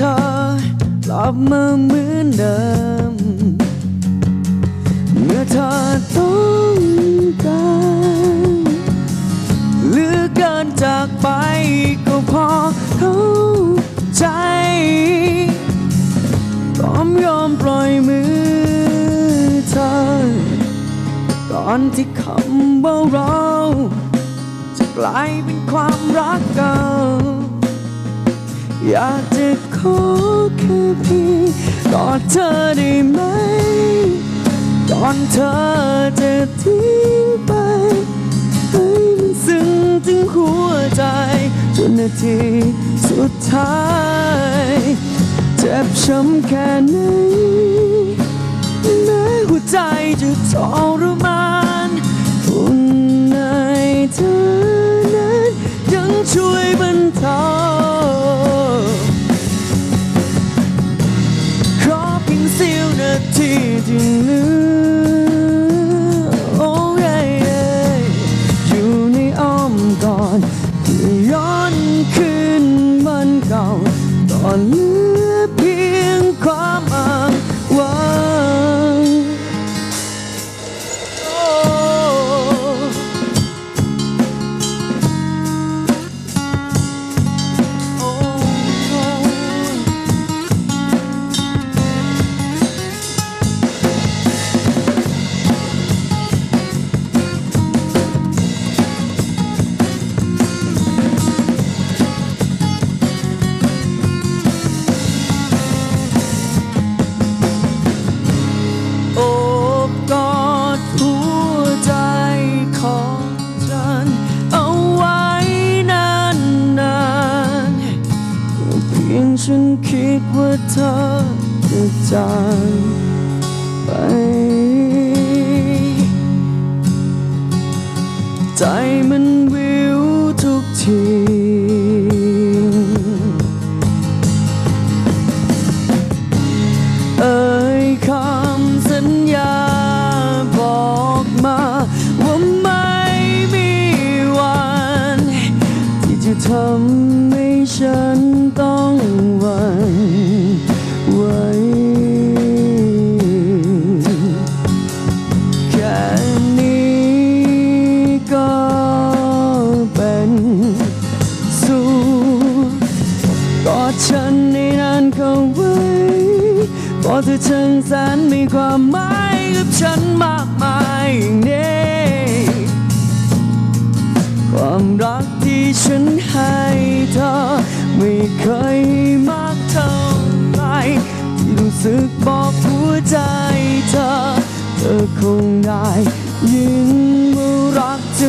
เธอกลับมาเหมือนเดิม เมื่อเธอต้องการหรือเกินจากไปก็พอเข้าใจต้อมยอมปล่อยมือเธอก่อนที่คำว่าเราจะกลายเป็นความรักเก่าอยาก ขอแค่เพียงกอดเธอได้ไหมก่อนเธอจะทิ้งไปให้มันซึ้งถึงหัวใจจนนาทีสุดท้ายเจ็บช้ำแค่ไหนแม้หัวใจจะทรมานอุ่นในเธอนั้นยังช่วยบรรเทา ฉันคิดว่าเธอจะจากไป ใจมัน พราะเธอช่งแสนมีความหมายกับฉันมากมายอย่างนี้ความรักที่ฉันให้เธอไม่เคยมากเท่าไรที่รู้สึกบอกหัวใจเธอ เธอคงได้ยินว่ารักจะ